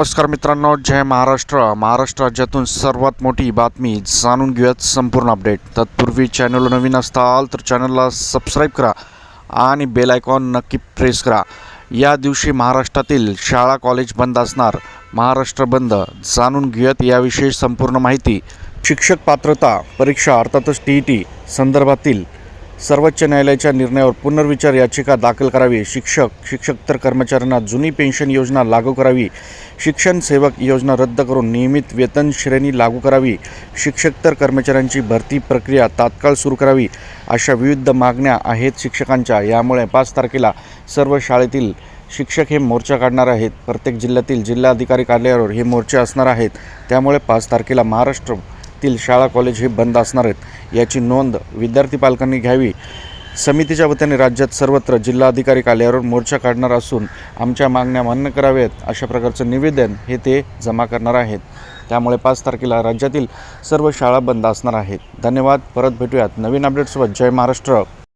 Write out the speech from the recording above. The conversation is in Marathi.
नमस्कार मित्रांनो जय महाराष्ट्र. महाराष्ट्र राज्यातून सर्वात मोठी बातमी जाणून घेऊयात संपूर्ण अपडेट. तत्पूर्वी चॅनलला नवीन असताल तर चॅनलला सबस्क्राईब करा आणि बेल आयकॉन नक्की प्रेस करा. या दिवशी महाराष्ट्रातील शाळा कॉलेज बंद असणार. महाराष्ट्र बंद. जाणून घेऊयात याविषयी संपूर्ण माहिती. शिक्षक पात्रता परीक्षा अर्थातच टी ई टी संदर्भातील सर्वोच्च न्यायालयाच्या निर्णयावर पुनर्विचार याचिका दाखल करावी. शिक्षक शिक्षकतर कर्मचाऱ्यांना जुनी पेन्शन योजना लागू करावी. शिक्षण सेवक योजना रद्द करून नियमित वेतन श्रेणी लागू करावी. शिक्षकतर कर्मचाऱ्यांची भरती प्रक्रिया तात्काळ सुरू करावी. अशा विविध मागण्या आहेत शिक्षकांच्या. यामुळे पाच तारखेला सर्व शाळेतील शिक्षक हे मोर्चा काढणार आहेत. प्रत्येक जिल्ह्यातील जिल्हाधिकारी कार्यालयावर हे मोर्चे असणार आहेत. त्यामुळे पाच तारखेला महाराष्ट्र तील शाळा कॉलेज हे बंद असणार आहेत. याची नोंद विद्यार्थी पालकांनी घ्यावी. समितीच्या वतीने राज्यात सर्वत्र जिल्हाधिकारी कार्यालयावर मोर्चा काढणार असून आमच्या मागण्या मान्य कराव्यात अशा प्रकारचं निवेदन हे ते जमा करणार आहेत. त्यामुळे पाच तारखेला राज्यातील सर्व शाळा बंद असणार आहेत. धन्यवाद. परत भेटूयात. नवीन अपडेटसोबत जय महाराष्ट्र.